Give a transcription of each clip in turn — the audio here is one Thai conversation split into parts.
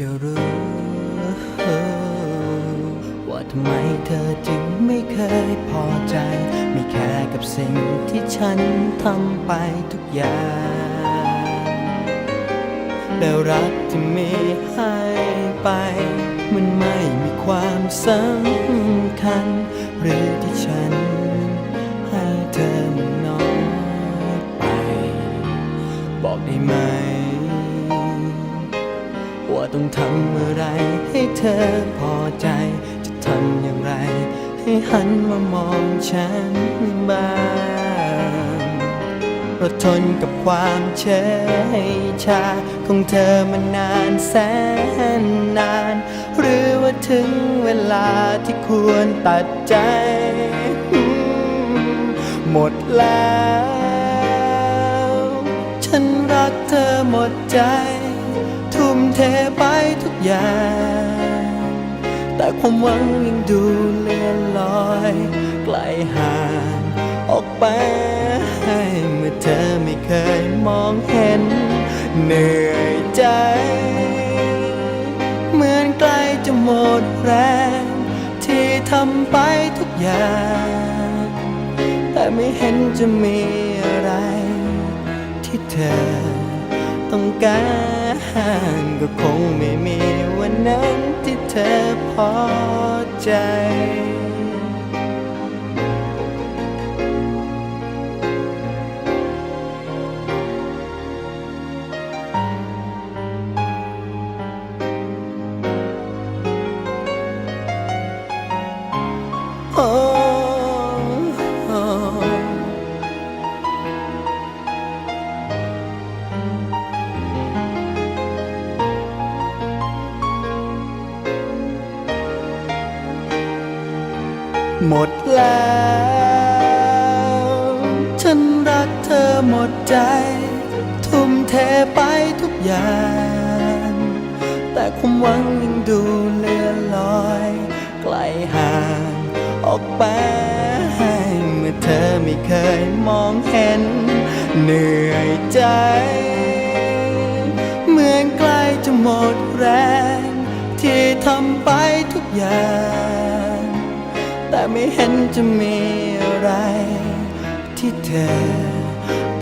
จะรู้ว่าทำไมเธอจึงไม่เคยพอใจ ไม่แค่กับสิ่งที่ฉันทำไปทุกอย่างแล้วรักที่มีให้ไป มันไม่มีความสำคัญ หรือที่ฉันให้เธอมันน้อยไป บอกได้ไหม ไรให้เธอพอใจ จะทำอย่างไร ให้หันมามองฉันบ้างอดทนกับความเฉยชาของเธอมานานแสนนาน หรือว่าถึงเวลาที่ควรตัดใจ หมดแล้ว ฉันรักเธอหมดใจ เทไปทุกอย่าง แต่ความหวังยังดูเลื่อนลอยไกลห่างออกไป เมื่อเธอไม่เคยมองเห็น เหนื่อยใจ เหมือนใกล้จะหมดแรง ที่ทำไปทุกอย่าง แต่ไม่เห็นจะมีอะไร ที่เธอต้องการ ก็คงไม่มีวันนั้นที่เธอพอใจ หมดแล้ว ฉันรักเธอหมดใจ ทุ่มเทไปทุกอย่าง แต่ความหวังยังดูเลื่อนลอย ไกลห่างออกไป เมื่อเธอไม่เคยมองเห็น เหนื่อยใจ เหมือนใกล้จะหมดแรง ที่ทำไปทุกอย่าง ไม่เห็นจะมีอะไร ที่เธอ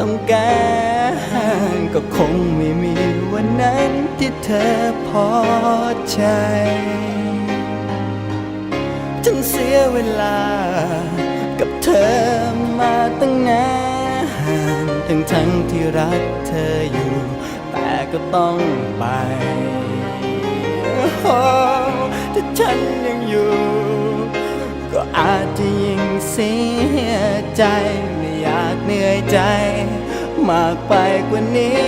ต้องการก็คงไม่มีวันนั้นที่เธอพอใจฉันเสียเวลา กับเธอมาตั้งนานทั้งทั้งที่รักเธออยู่ แต่ก็ต้องไปถ้าฉันยังอยู่ ก็อาจจะยิ่งเสียใจไม่อยากเหนื่อยใจ มากไปกว่านี้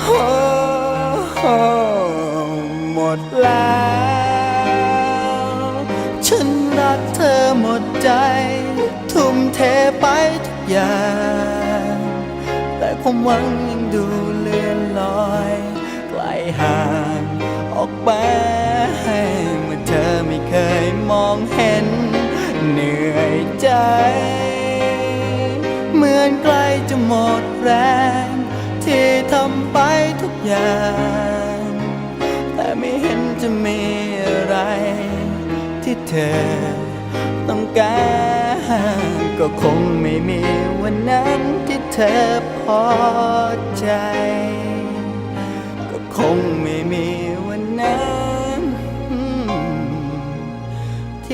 โอ้หมดแล้ว ฉันรักเธอหมดใจ ทุ่มเทไปทุกอย่าง แต่ความหวังยังดูเลื่อนลอย ไกลห่างออกไปเมื่ อเธอไม่เคยมองเห็น เหนื่อยใจ เหมือนใกล้จะหมดแรง ที่ทำไปทุกอย่าง แต่ไม่เห็นจะมีอะไร ที่เธอต้องการก็คงไม่มีวันนั้นที่เธอพอใจ ก็คงไม่มีวันนั้น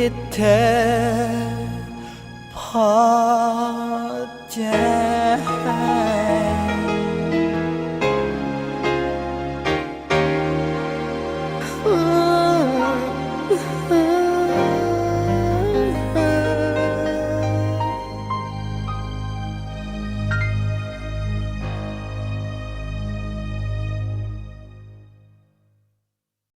ที่เธอพอใจ